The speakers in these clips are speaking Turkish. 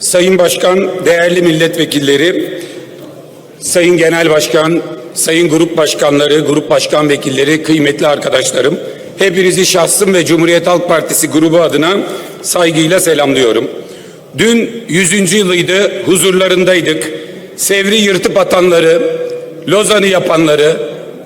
Sayın Başkan, değerli milletvekilleri, Sayın Genel Başkan, Sayın Grup Başkanları, Grup Başkan Vekilleri, kıymetli arkadaşlarım, hepinizi şahsım ve Cumhuriyet Halk Partisi grubu adına saygıyla selamlıyorum. Dün 100. yılıydı, huzurlarındaydık. Sevri yırtıp atanları, Lozan'ı yapanları,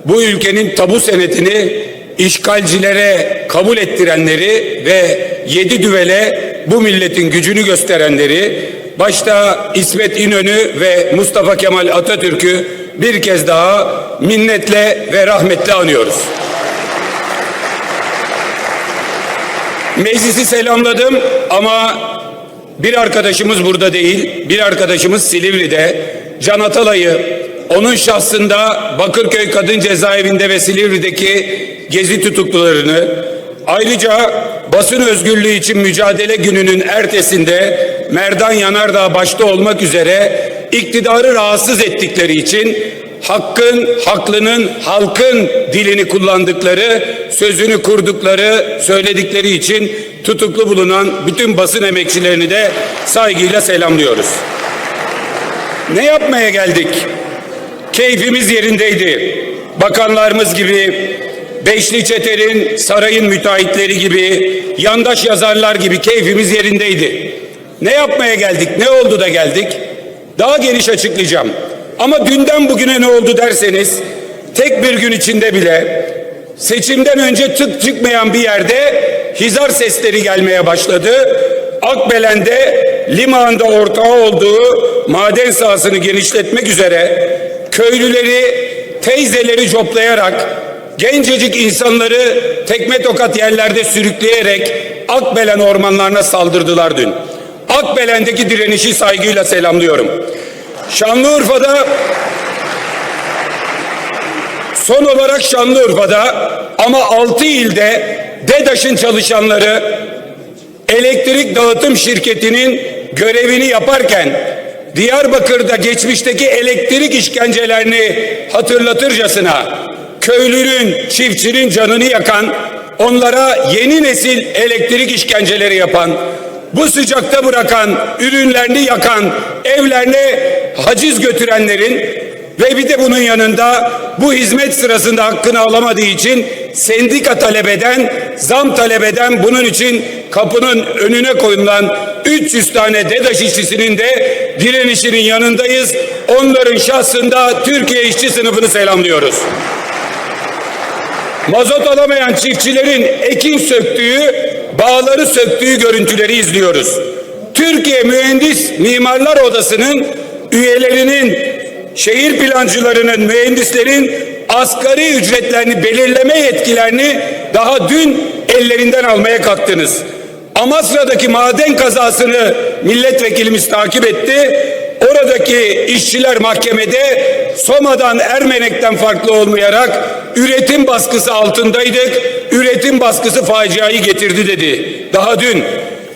bu ülkenin tabu senetini işgalcilere kabul ettirenleri ve yedi düvele bu milletin gücünü gösterenleri, başta İsmet İnönü ve Mustafa Kemal Atatürk'ü bir kez daha minnetle ve rahmetle anıyoruz. Meclisi selamladım ama bir arkadaşımız burada değil, bir arkadaşımız Silivri'de. Can Atalay'ı onun şahsında Bakırköy Kadın Cezaevinde ve Silivri'deki gezi tutuklularını ayrıca basın özgürlüğü için mücadele gününün ertesinde Merdan Yanardağ başta olmak üzere iktidarı rahatsız ettikleri için hakkın, haklının, halkın dilini kullandıkları, sözünü kurdukları, söyledikleri için tutuklu bulunan bütün basın emekçilerini de saygıyla selamlıyoruz. Ne yapmaya geldik? Keyfimiz yerindeydi. Bakanlarımız gibi, Beşli Çeter'in, sarayın müteahhitleri gibi, yandaş yazarlar gibi keyfimiz yerindeydi. Ne yapmaya geldik? Ne oldu da geldik? Daha geniş açıklayacağım. Ama dünden bugüne ne oldu derseniz, tek bir gün içinde bile seçimden önce tık çıkmayan bir yerde hizar sesleri gelmeye başladı. Akbelen'de limanda ortağı olduğu maden sahasını genişletmek üzere köylüleri, teyzeleri coplayarak gencecik insanları tekme tokat yerlerde sürükleyerek Akbelen ormanlarına saldırdılar dün. Akbelen'deki direnişi saygıyla selamlıyorum. Şanlıurfa'da son olarak Şanlıurfa'da ama altı ilde DEDAŞ'ın çalışanları elektrik dağıtım şirketinin görevini yaparken Diyarbakır'da geçmişteki elektrik işkencelerini hatırlatırcasına köylünün, çiftçinin canını yakan, onlara yeni nesil elektrik işkenceleri yapan, bu sıcakta bırakan, ürünlerini yakan, evlerine haciz götürenlerin ve bir de bunun yanında bu hizmet sırasında hakkını alamadığı için sendika talep eden, zam talep eden bunun için kapının önüne koyulan 300 tane DEDAŞ işçisinin de direnişinin yanındayız. Onların şahsında Türkiye işçi sınıfını selamlıyoruz. Mazot alamayan çiftçilerin ekin söktüğü, bağları söktüğü görüntüleri izliyoruz. Türkiye Mühendis Mimarlar Odası'nın üyelerinin, şehir plancılarının, mühendislerin asgari ücretlerini belirleme yetkilerini daha dün ellerinden almaya kalktınız. Amasra'daki maden kazasını milletvekilimiz takip etti. Oradaki işçiler mahkemede Soma'dan Ermenek'ten farklı olmayarak üretim baskısı altındaydık. Üretim baskısı faciayı getirdi dedi. Daha dün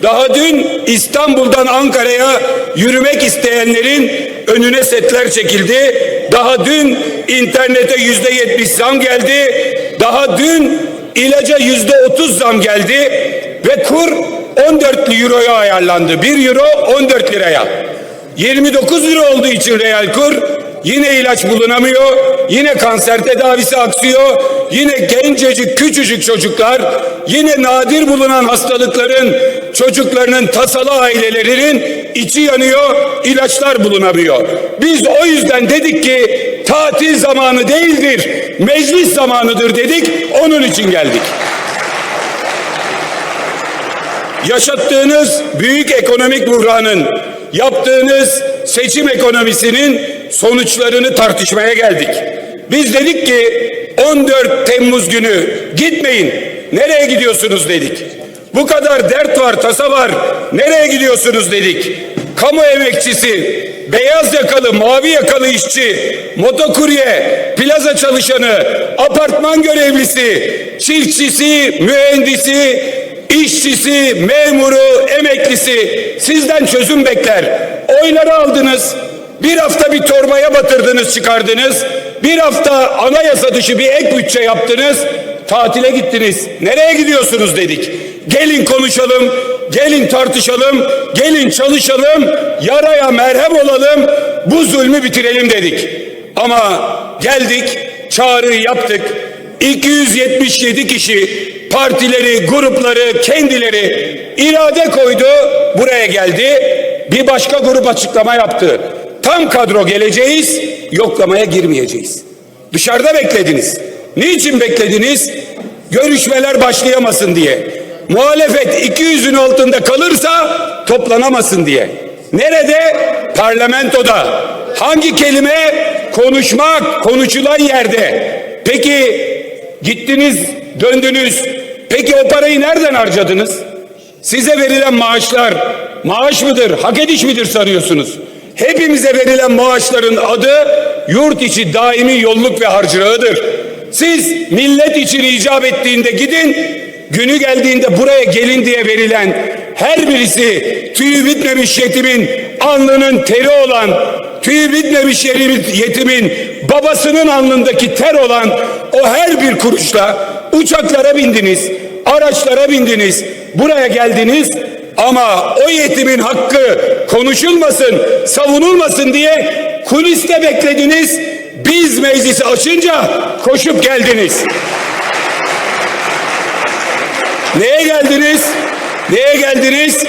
daha dün İstanbul'dan Ankara'ya yürümek isteyenlerin önüne setler çekildi. Daha dün internete yüzde yetmiş zam geldi. Daha dün ilaca yüzde otuz zam geldi. Ve kur 14 euroya ayarlandı. 1 euro 14 liraya. 29 lira olduğu için real kur yine ilaç bulunamıyor. Yine kanser tedavisi aksıyor. Yine gencecik küçücük çocuklar yine nadir bulunan hastalıkların çocuklarının tasalı ailelerinin içi yanıyor. ilaçlar bulunamıyor. Biz o yüzden dedik ki tatil zamanı değildir. Meclis zamanıdır dedik. Onun için geldik. Yaşattığınız büyük ekonomik buhranın, yaptığınız seçim ekonomisinin sonuçlarını tartışmaya geldik. Biz dedik ki 14 Temmuz günü gitmeyin. Nereye gidiyorsunuz dedik. Bu kadar dert var, tasa var. Nereye gidiyorsunuz dedik. Kamu emekçisi, beyaz yakalı, mavi yakalı işçi, motokurye, plaza çalışanı, apartman görevlisi, çiftçisi, mühendisi, işçisi, memuru, emeklisi sizden çözüm bekler. Oyları aldınız. Bir hafta bir torbaya batırdınız, çıkardınız. Bir hafta anayasa dışı bir ek bütçe yaptınız. tatile gittiniz. Nereye gidiyorsunuz dedik. Gelin konuşalım, gelin tartışalım, gelin çalışalım, yaraya merhem olalım, bu zulmü bitirelim dedik. Ama geldik, çağrıyı yaptık. 277 kişi partileri, grupları, kendileri irade koydu, buraya geldi. Bir başka grup açıklama yaptı. Tam kadro geleceğiz, yoklamaya girmeyeceğiz. Dışarıda beklediniz. Niçin beklediniz? Görüşmeler başlayamasın diye. Muhalefet 200'ün altında kalırsa toplanamasın diye. Nerede? Parlamentoda. Hangi kelime? Konuşmak, konuşulan yerde. Peki gittiniz, döndünüz. Peki o parayı nereden harcadınız? Size verilen maaşlar maaş mıdır, hak ediş midir sanıyorsunuz? Hepimize verilen maaşların adı yurt içi daimi yolluk ve harcırağıdır. Siz millet için icap ettiğinde gidin, günü geldiğinde buraya gelin diye verilen her birisi tüyü bitmemiş yetimin alnının teri olan, tüyü bitmemiş yetimin babasının alnındaki ter olan o her bir kuruşla uçaklara bindiniz, araçlara bindiniz, buraya geldiniz ama o yetimin hakkı konuşulmasın, savunulmasın diye kuliste beklediniz. Biz meclisi açınca koşup geldiniz. Neye geldiniz? Neye geldiniz?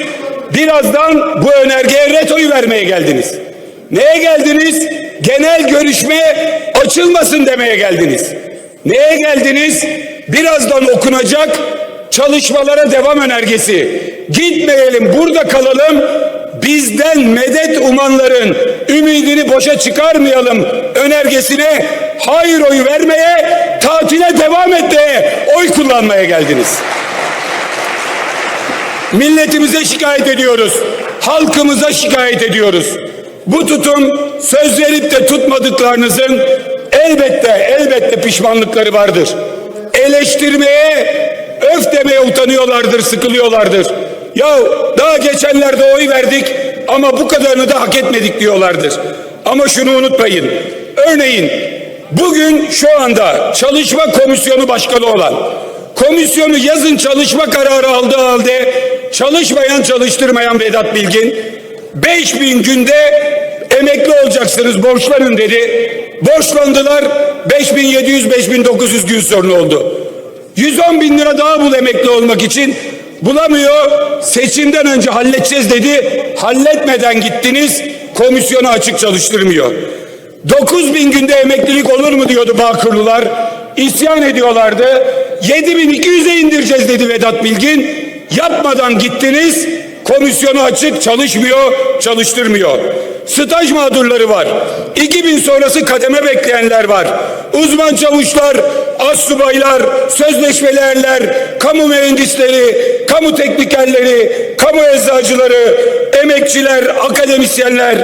Birazdan bu önergeye retoyu vermeye geldiniz. Neye geldiniz? Genel görüşme açılmasın demeye geldiniz. Neye geldiniz? Birazdan okunacak çalışmalara devam önergesi. Gitmeyelim burada kalalım. Bizden medet umanların ümidini boşa çıkarmayalım önergesine hayır oyu vermeye, tatile devam etmeye, oy kullanmaya geldiniz. Milletimize şikayet ediyoruz. Halkımıza şikayet ediyoruz. Bu tutum söz verip de tutmadıklarınızın elbette elbette pişmanlıkları vardır. Eleştirmeye, öf demeye utanıyorlardır, sıkılıyorlardır. Ya daha geçenlerde oy verdik ama bu kadarını da hak etmedik diyorlardır. Ama şunu unutmayın. Örneğin bugün şu anda çalışma komisyonu başkanı olan komisyonu yazın çalışma kararı aldığı halde çalışmayan çalıştırmayan Vedat Bilgin 5000 günde emekli olacaksınız borçlanın dedi. Borçlandılar 5700 5900 gün sonra oldu. 110 bin lira daha bul emekli olmak için bulamıyor. Seçimden önce halledeceğiz dedi. Halletmeden gittiniz. Komisyonu açık çalıştırmıyor. 9 bin günde emeklilik olur mu diyordu Bağkurlular. İsyan ediyorlardı. 7200'e indireceğiz dedi Vedat Bilgin. Yapmadan gittiniz. Komisyonu açık çalışmıyor, çalıştırmıyor. Staj mağdurları var. 2000 sonrası kademe bekleyenler var. Uzman çavuşlar, astsubaylar, sözleşmelerler, kamu mühendisleri, kamu teknikerleri, kamu eczacıları, emekçiler, akademisyenler,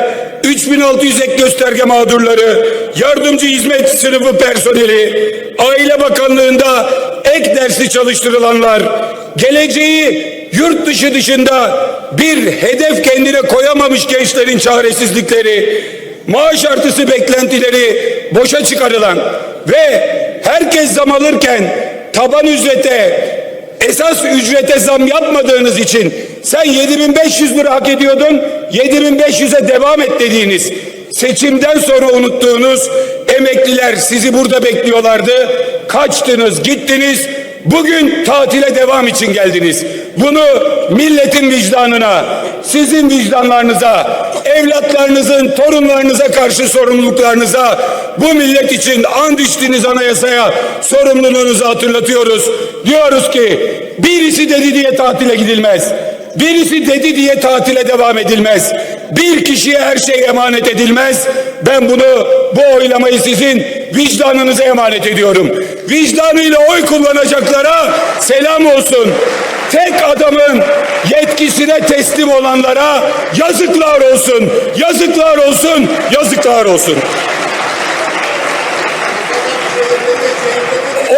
3600 ek gösterge mağdurları, yardımcı hizmet sınıfı personeli, Aile Bakanlığı'nda ek dersi çalıştırılanlar, geleceği yurt dışı dışında bir hedef kendine koyamamış gençlerin çaresizlikleri, maaş artısı beklentileri boşa çıkarılan ve herkes zam alırken taban ücrete esas ücrete zam yapmadığınız için sen 7500 lira hak ediyordun 7500'e devam et dediğiniz seçimden sonra unuttuğunuz emekliler sizi burada bekliyorlardı. Kaçtınız, gittiniz. Bugün tatile devam için geldiniz. Bunu milletin vicdanına, sizin vicdanlarınıza, evlatlarınızın, torunlarınıza karşı sorumluluklarınıza, bu millet için and içtiğiniz anayasaya sorumluluğunuzu hatırlatıyoruz. Diyoruz ki birisi dedi diye tatile gidilmez. Birisi dedi diye tatile devam edilmez. Bir kişiye her şey emanet edilmez. Ben bunu bu oylamayı sizin vicdanınıza emanet ediyorum. Vicdanıyla oy kullanacaklara selam olsun. Tek adamın yetkisine teslim olanlara yazıklar olsun. Yazıklar olsun. Yazıklar olsun.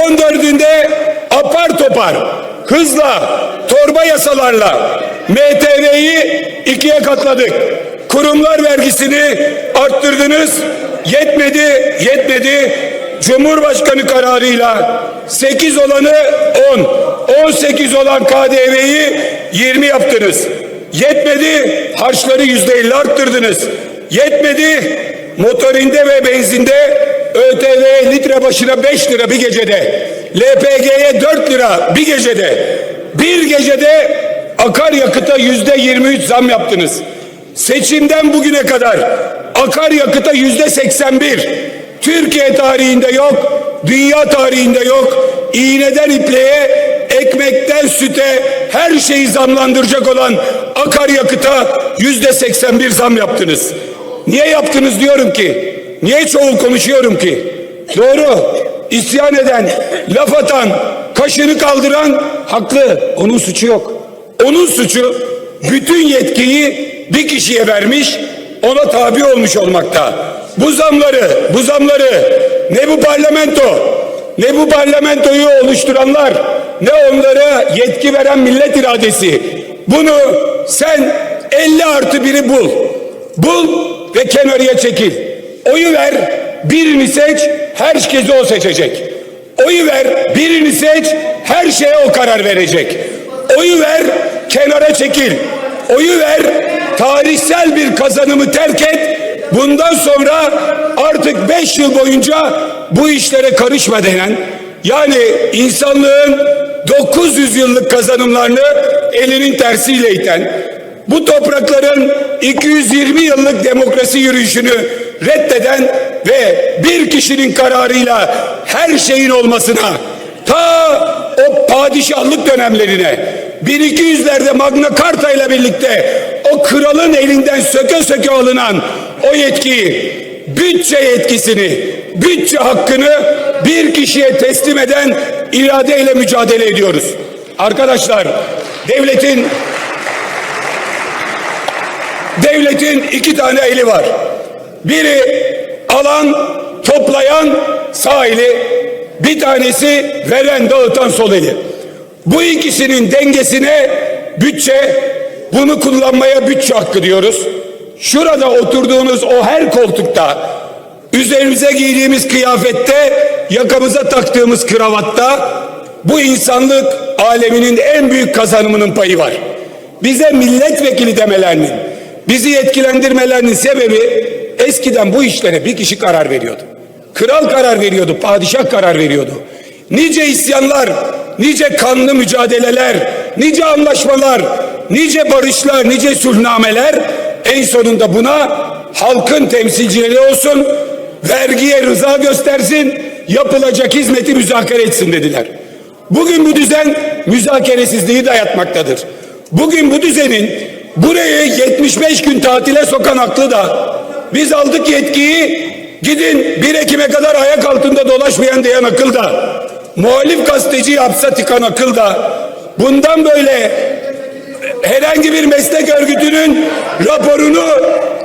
14'ünde apar topar hızla torba yasalarla MTV'yi ikiye katladık. Kurumlar vergisini arttırdınız. Yetmedi, yetmedi. Cumhurbaşkanı kararıyla 8 olanı 10, 18 olan KDV'yi 20 yaptınız. Yetmedi harçları yüzde 50 arttırdınız. Yetmedi motorinde ve benzinde ÖTV litre başına 5 lira bir gecede. LPG'ye 4 lira bir gecede. Bir gecede akaryakıta yüzde 23 zam yaptınız. Seçimden bugüne kadar akaryakıta yüzde 81. Türkiye tarihinde yok, dünya tarihinde yok. İğneden ipliğe, ekmekten süte her şeyi zamlandıracak olan akaryakıta yüzde 81 zam yaptınız. Niye yaptınız diyorum ki? Niye çoğul konuşuyorum ki? Doğru. İsyan eden, laf atan, kaşını kaldıran haklı. Onun suçu yok. Onun suçu bütün yetkiyi bir kişiye vermiş, ona tabi olmuş olmakta. Bu zamları, bu zamları ne bu parlamento, ne bu parlamentoyu oluşturanlar, ne onlara yetki veren millet iradesi. Bunu sen 50 artı biri bul. Bul ve kenarıya çekil. Oyu ver, birini seç, herkesi o seçecek. Oyu ver, birini seç, her şeye o karar verecek. Oyu ver, kenara çekil. Oyu ver, tarihsel bir kazanımı terk et. Bundan sonra artık beş yıl boyunca bu işlere karışma denen, yani insanlığın 900 yıllık kazanımlarını elinin tersiyle iten, bu toprakların 220 yıllık demokrasi yürüyüşünü reddeden ve bir kişinin kararıyla her şeyin olmasına ta o padişahlık dönemlerine 1200'lerde Magna Carta ile birlikte o kralın elinden söke söke alınan o yetkiyi bütçe yetkisini bütçe hakkını bir kişiye teslim eden iradeyle mücadele ediyoruz. Arkadaşlar devletin devletin iki tane eli var. Biri alan, toplayan sağ eli, bir tanesi veren, dağıtan sol eli. Bu ikisinin dengesine bütçe, bunu kullanmaya bütçe hakkı diyoruz. Şurada oturduğunuz o her koltukta, üzerimize giydiğimiz kıyafette, yakamıza taktığımız kravatta bu insanlık aleminin en büyük kazanımının payı var. Bize milletvekili demelerinin, bizi yetkilendirmelerinin sebebi eskiden bu işlere bir kişi karar veriyordu. Kral karar veriyordu, padişah karar veriyordu. Nice isyanlar, nice kanlı mücadeleler, nice anlaşmalar, nice barışlar, nice sulhnameler en sonunda buna halkın temsilcileri olsun, vergiye rıza göstersin, yapılacak hizmeti müzakere etsin dediler. Bugün bu düzen müzakeresizliği dayatmaktadır. Bugün bu düzenin burayı 75 gün tatile sokan aklı da biz aldık yetkiyi gidin 1 Ekim'e kadar ayak altında dolaşmayan diyen akıl da muhalif gazeteci hapse tıkan akıl da bundan böyle herhangi bir meslek örgütünün raporunu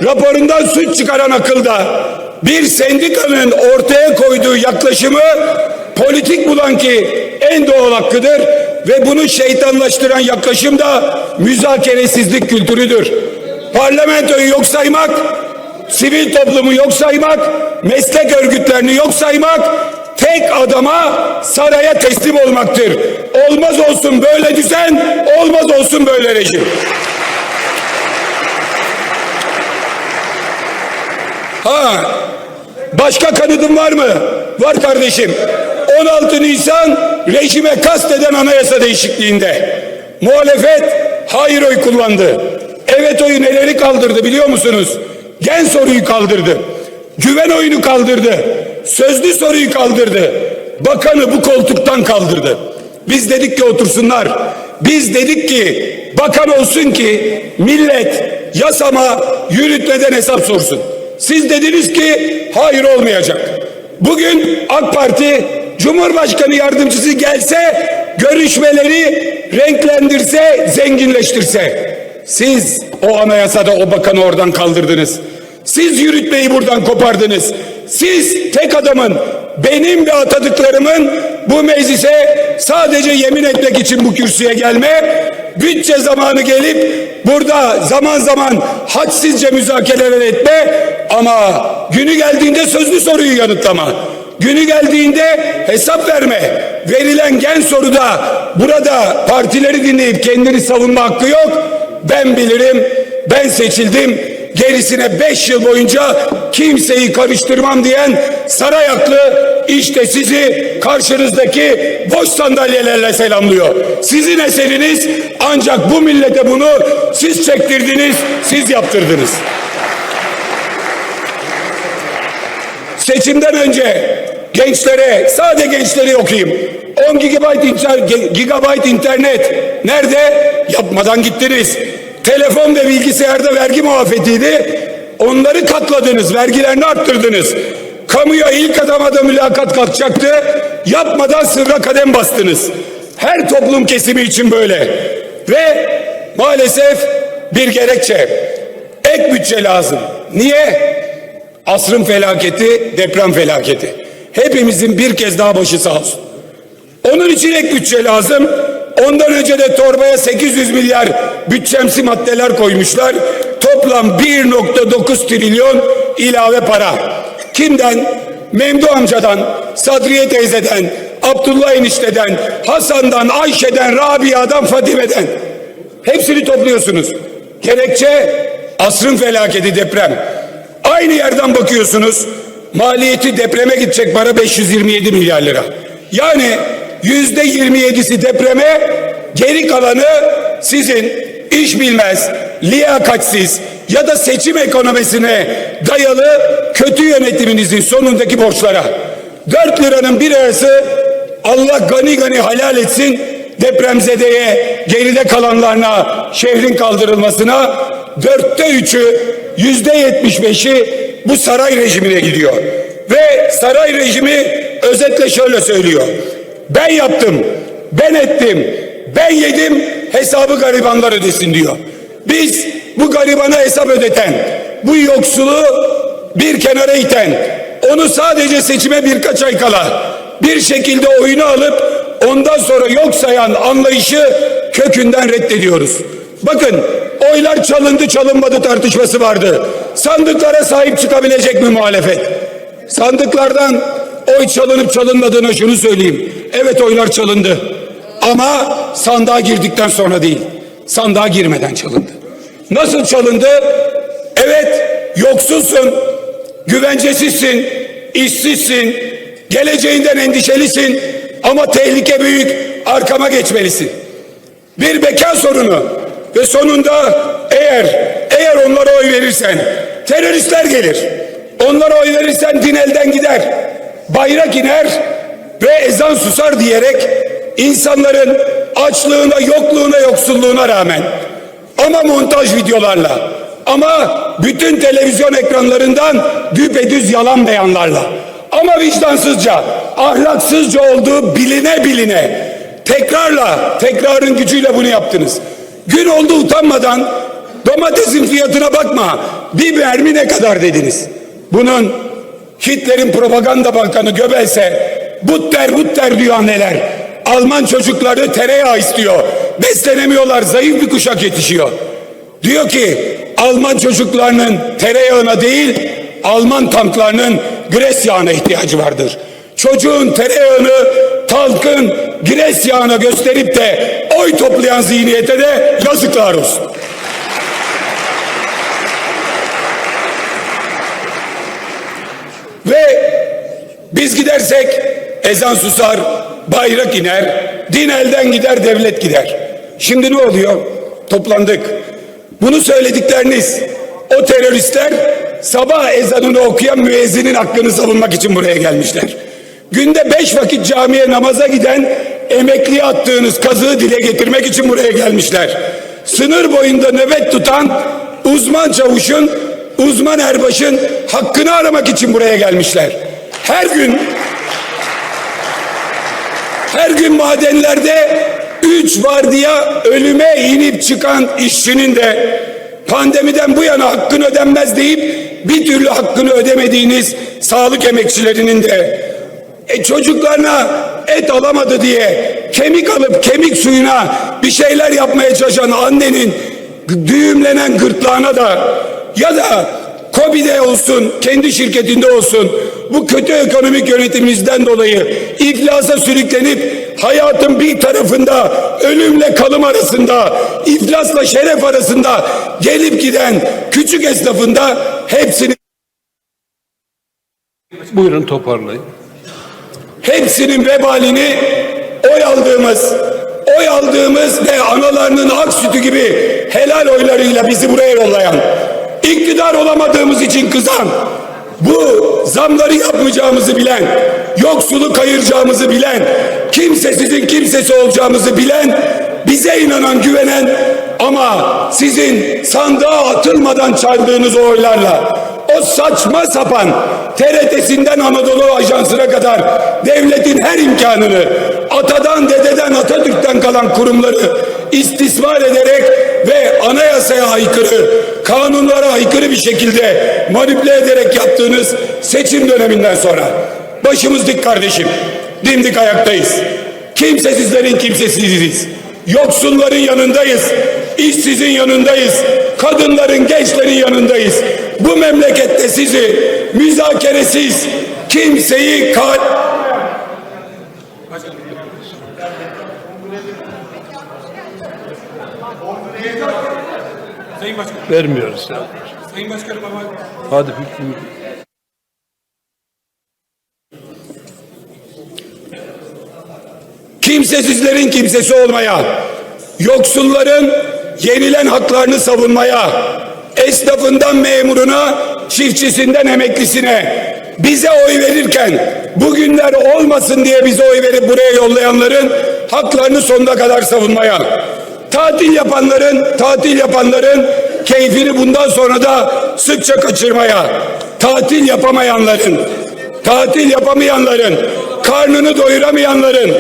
raporundan suç çıkaran akılda bir sendikanın ortaya koyduğu yaklaşımı politik bulan ki en doğal hakkıdır ve bunu şeytanlaştıran yaklaşım da müzakeresizlik kültürüdür. Parlamentoyu yok saymak, sivil toplumu yok saymak, meslek örgütlerini yok saymak, tek adama saraya teslim olmaktır. Olmaz olsun böyle düzen, olmaz olsun böyle rejim. Ha, başka kanıtın var mı? Var kardeşim. 16 Nisan rejime kasteden anayasa değişikliğinde muhalefet hayır oy kullandı. Evet oyu neleri kaldırdı biliyor musunuz? Gen soruyu kaldırdı. Güven oyunu kaldırdı. Sözlü soruyu kaldırdı. Bakanı bu koltuktan kaldırdı. Biz dedik ki otursunlar. Biz dedik ki bakan olsun ki millet yasama yürütmeden hesap sorsun. Siz dediniz ki hayır olmayacak. Bugün AK Parti Cumhurbaşkanı yardımcısı gelse görüşmeleri renklendirse, zenginleştirse. Siz o anayasada o bakanı oradan kaldırdınız. Siz yürütmeyi buradan kopardınız. Siz tek adamın benim ve atadıklarımın bu meclise sadece yemin etmek için bu kürsüye gelme, bütçe zamanı gelip burada zaman zaman hadsizce müzakereler etme ama günü geldiğinde sözlü soruyu yanıtlama. Günü geldiğinde hesap verme. Verilen gen soruda burada partileri dinleyip kendini savunma hakkı yok. Ben bilirim, ben seçildim. Gerisine beş yıl boyunca kimseyi karıştırmam diyen saray aklı işte sizi karşınızdaki boş sandalyelerle selamlıyor. Sizin eseriniz ancak bu millete bunu siz çektirdiniz, siz yaptırdınız. Seçimden önce gençlere, sadece gençleri okuyayım. 10 gigabayt, gigabayt internet nerede? Yapmadan gittiniz. Telefon ve bilgisayarda vergi muafiyetiydi. Onları katladınız, vergilerini arttırdınız. Kamuya ilk adamada mülakat kalkacaktı. Yapmadan sırra kadem bastınız. Her toplum kesimi için böyle. Ve maalesef bir gerekçe. Ek bütçe lazım. Niye? Asrın felaketi, deprem felaketi. Hepimizin bir kez daha başı sağ olsun. Onun için ek bütçe lazım. Ondan önce de torbaya 800 milyar bütçemsi maddeler koymuşlar. Toplam 1.9 trilyon ilave para. Kimden? Memdu amcadan, Sadriye teyzeden, Abdullah enişteden, Hasan'dan, Ayşe'den, Rabia'dan, Fatime'den. Hepsini topluyorsunuz. Gerekçe asrın felaketi deprem. Aynı yerden bakıyorsunuz. Maliyeti depreme gidecek para 527 milyar lira. Yani yüzde 27'si depreme, geri kalanı sizin iş bilmez, liyakatsiz ya da seçim ekonomisine dayalı kötü yönetiminizin sonundaki borçlara. 4 liranın bir arası Allah gani gani halal etsin depremzedeye, geride kalanlarına, şehrin kaldırılmasına dörtte üçü, yüzde yetmiş beşi bu saray rejimine gidiyor. Ve saray rejimi özetle şöyle söylüyor. Ben yaptım, ben ettim, ben yedim, hesabı garibanlar ödesin diyor. Biz bu garibana hesap ödeten, bu yoksulu bir kenara iten, onu sadece seçime birkaç ay kala bir şekilde oyunu alıp ondan sonra yok sayan anlayışı kökünden reddediyoruz. Bakın oylar çalındı çalınmadı tartışması vardı. Sandıklara sahip çıkabilecek mi muhalefet? Sandıklardan oy çalınıp çalınmadığına şunu söyleyeyim. Evet oylar çalındı. Ama sandığa girdikten sonra değil. Sandığa girmeden çalındı. Nasıl çalındı? Evet yoksulsun, güvencesizsin, işsizsin, geleceğinden endişelisin ama tehlike büyük, arkama geçmelisin. Bir beka sorunu ve sonunda eğer eğer onlara oy verirsen teröristler gelir. Onlara oy verirsen din elden gider. Bayrak iner ve ezan susar diyerek insanların açlığına, yokluğuna, yoksulluğuna rağmen ama montaj videolarla ama bütün televizyon ekranlarından düpedüz yalan beyanlarla ama vicdansızca, ahlaksızca olduğu biline biline tekrarla, tekrarın gücüyle bunu yaptınız. Gün oldu utanmadan domatesin fiyatına bakma. Bir mermi ne kadar dediniz. Bunun Hitler'in propaganda bakanı Göbels'e butter butter diyor anneler. Alman çocukları tereyağı istiyor. Beslenemiyorlar. Zayıf bir kuşak yetişiyor. Diyor ki Alman çocuklarının tereyağına değil Alman tanklarının gres yağına ihtiyacı vardır. Çocuğun tereyağını tankın gres yağına gösterip de oy toplayan zihniyete de yazıklar olsun. Ve biz gidersek ezan susar, bayrak iner, din elden gider, devlet gider. Şimdi ne oluyor? Toplandık. Bunu söyledikleriniz o teröristler sabah ezanını okuyan müezzinin hakkını savunmak için buraya gelmişler. Günde beş vakit camiye namaza giden emekliye attığınız kazığı dile getirmek için buraya gelmişler. Sınır boyunda nöbet tutan uzman çavuşun, uzman erbaşın hakkını aramak için buraya gelmişler. Her gün her gün madenlerde üç vardiya ölüme inip çıkan işçinin de pandemiden bu yana hakkını ödenmez deyip bir türlü hakkını ödemediğiniz sağlık emekçilerinin de e, çocuklarına et alamadı diye kemik alıp kemik suyuna bir şeyler yapmaya çalışan annenin düğümlenen gırtlağına da ya da KOBİ'de olsun, kendi şirketinde olsun bu kötü ekonomik yönetimimizden dolayı iflasa sürüklenip hayatın bir tarafında ölümle kalım arasında, iflasla şeref arasında gelip giden küçük esnafında hepsini Buyurun toparlayın. hepsinin vebalini oy aldığımız, oy aldığımız ve analarının ak sütü gibi helal oylarıyla bizi buraya yollayan, iktidar olamadığımız için kızan, bu zamları yapmayacağımızı bilen, yoksulu kayıracağımızı bilen, kimsesizin kimsesi olacağımızı bilen, bize inanan, güvenen ama sizin sandığa atılmadan çaldığınız oylarla o saçma sapan TRT'sinden Anadolu Ajansı'na kadar devletin her imkanını atadan dededen Atatürk'ten kalan kurumları istismar ederek ve anayasaya aykırı, kanunlara aykırı bir şekilde manipüle ederek yaptığınız seçim döneminden sonra başımız dik kardeşim, dimdik ayaktayız. Kimsesizlerin kimsesiziz. Yoksulların yanındayız. işsizin yanındayız. Kadınların, gençlerin yanındayız. Bu memlekette sizi müzakeresiz kimseyi kal Sayın Başkanım, Vermiyoruz. Sayın Başkanım ama Hadi hüküm. kimsesizlerin kimsesi olmaya, yoksulların yenilen haklarını savunmaya, esnafından memuruna, çiftçisinden emeklisine bize oy verirken bugünler olmasın diye bize oy verip buraya yollayanların haklarını sonuna kadar savunmaya, tatil yapanların, tatil yapanların keyfini bundan sonra da sıkça kaçırmaya, tatil yapamayanların, tatil yapamayanların, karnını doyuramayanların,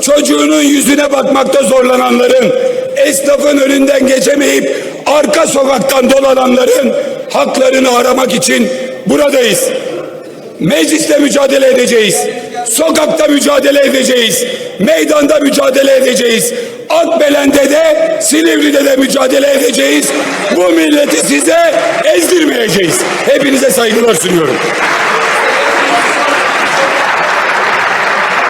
çocuğunun yüzüne bakmakta zorlananların, esnafın önünden geçemeyip arka sokaktan dolananların haklarını aramak için buradayız. Mecliste mücadele edeceğiz. Sokakta mücadele edeceğiz. Meydanda mücadele edeceğiz. Akbelen'de de Silivri'de de mücadele edeceğiz. Bu milleti size ezdirmeyeceğiz. Hepinize saygılar sunuyorum.